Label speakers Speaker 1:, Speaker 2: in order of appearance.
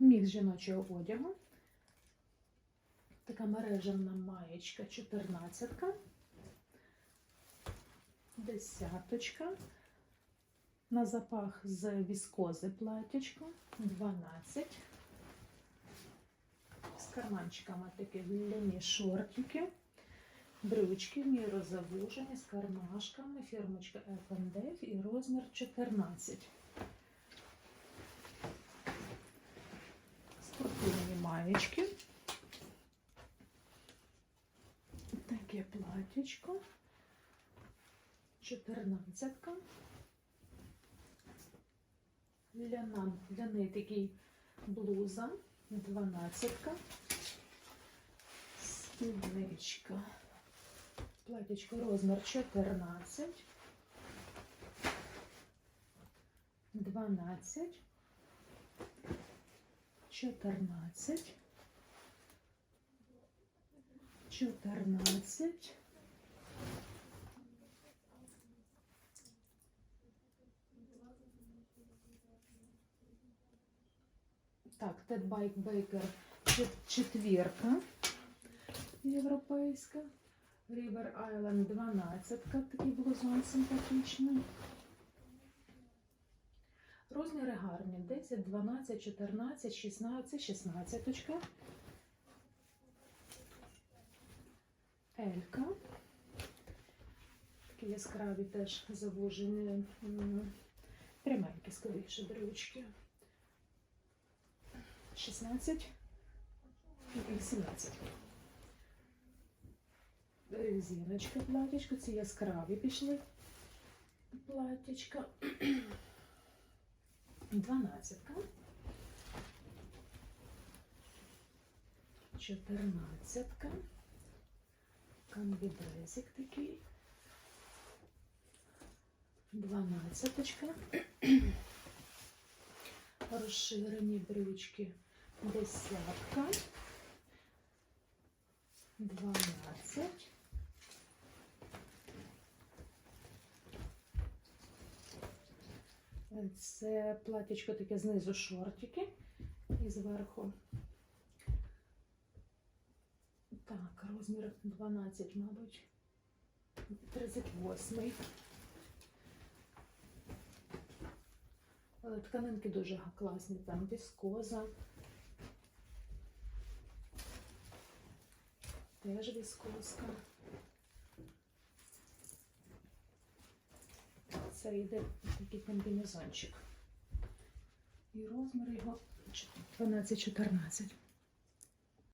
Speaker 1: Мікс жіночого одягу. Така мережевна маєчка 14. Десяточка. На запах з віскози платячко 12. З карманчиками такі длинні шортики. Брючки в міру завужені з кармашками, фірмочка F&F і розмір 14. Маєчки. Таке платічко. 14. Ляна, ляний такий блуза. 12. Спідничка. Платічко розмір 14. 12. 14. 14. Так, Тед Байк Бейкер четвірка європейська. River Island 12, такий блузон симпатичний. Розміри гарні. 10, 12, 14, 16, 16. -очка. Елька. Такі яскраві теж завужені. м, Пряменькі, скоріше, брючки. 16 і 17. Резиночка платічко, ці яскраві пішли платічка. 12. 14. Камбідрезик такий. 12. Розширені брючки. Десятка. 12. Це платічко таке знизу шортики і зверху. Так, розмір 12, мабуть. 38. Але тканинки дуже класні, там віскоза. Теж віскозка. Це йде такий комбінезончик. І розмір його 12-14.